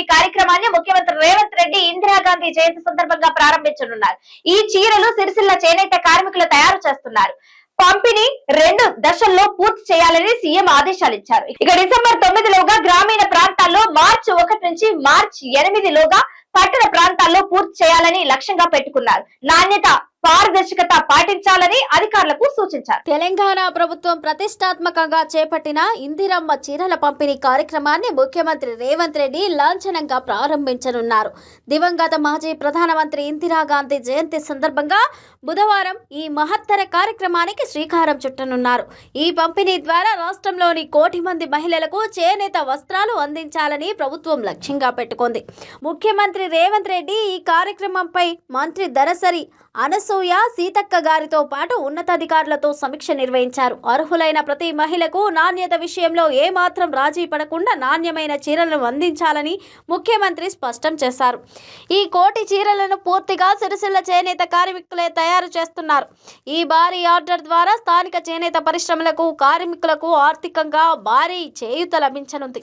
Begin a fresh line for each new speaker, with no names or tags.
ఈ కార్యక్రమాన్ని ముఖ్యమంత్రి రేవంత్ రెడ్డి ఇందిరాగాంధీ జయంతి సందర్భంగా ప్రారంభించనున్నారు. ఈ చీరలు సిరిసిల్ల చేనేత కార్మికులు తయారు చేస్తున్నారు. పంపిణీ రెండు దశల్లో పూర్తి చేయాలని సీఎం ఆదేశాలు ఇచ్చారు. ఇక డిసెంబర్ తొమ్మిదిలోగా గ్రామీణ ప్రాంతాల్లో మార్చి ఒకటి నుంచి మార్చి ఎనిమిదిలోగా పట్టణ ప్రాంతాల్లో పూర్తి చేయాలని లక్ష్యంగా పెట్టుకున్నారు. నాణ్యత పారదర్శకత పాటించాలని అధికారులకు సూచించారు.
తెలంగాణ ప్రభుత్వం ప్రతిష్టాత్మకంగా చేపట్టిన ఇందిరమ్మ చీరల పంపిణీ కార్యక్రమాన్ని ముఖ్యమంత్రి రేవంత్ రెడ్డి లాంఛనంగా ప్రారంభించనున్నారు. దివంగత మాజీ ప్రధానమంత్రి ఇందిరాగాంధీ జయంతి సందర్భంగా బుధవారం ఈ మహత్తర కార్యక్రమానికి శ్రీకారం చుట్టనున్నారు. ఈ పంపిణీ ద్వారా రాష్ట్రంలోని కోటి మంది మహిళలకు చేనేత వస్త్రాలు అందించాలని ప్రభుత్వం లక్ష్యంగా పెట్టుకుంది. ముఖ్యమంత్రి రేవంత్ రెడ్డి ఈ కార్యక్రమంపై మంత్రి దరసరి అనసూయ సీతక్క గారితో పాటు ఉన్నతాధికారులతో సమీక్ష నిర్వహించారు. అర్హులైన ప్రతి మహిళకు నాణ్యత విషయంలో ఏమాత్రం రాజీ పడకుండా నాణ్యమైన చీరలను అందించాలని ముఖ్యమంత్రి స్పష్టం చేశారు. ఈ కోటి చీరలను పూర్తిగా సిరిసిల్ల చేనేత కార్మికులే తయారు చేస్తున్నారు. ఈ భారీ ఆర్డర్ ద్వారా స్థానిక చేనేత పరిశ్రమలకు కార్మికులకు ఆర్థికంగా భారీ చేయూత లభించనుంది.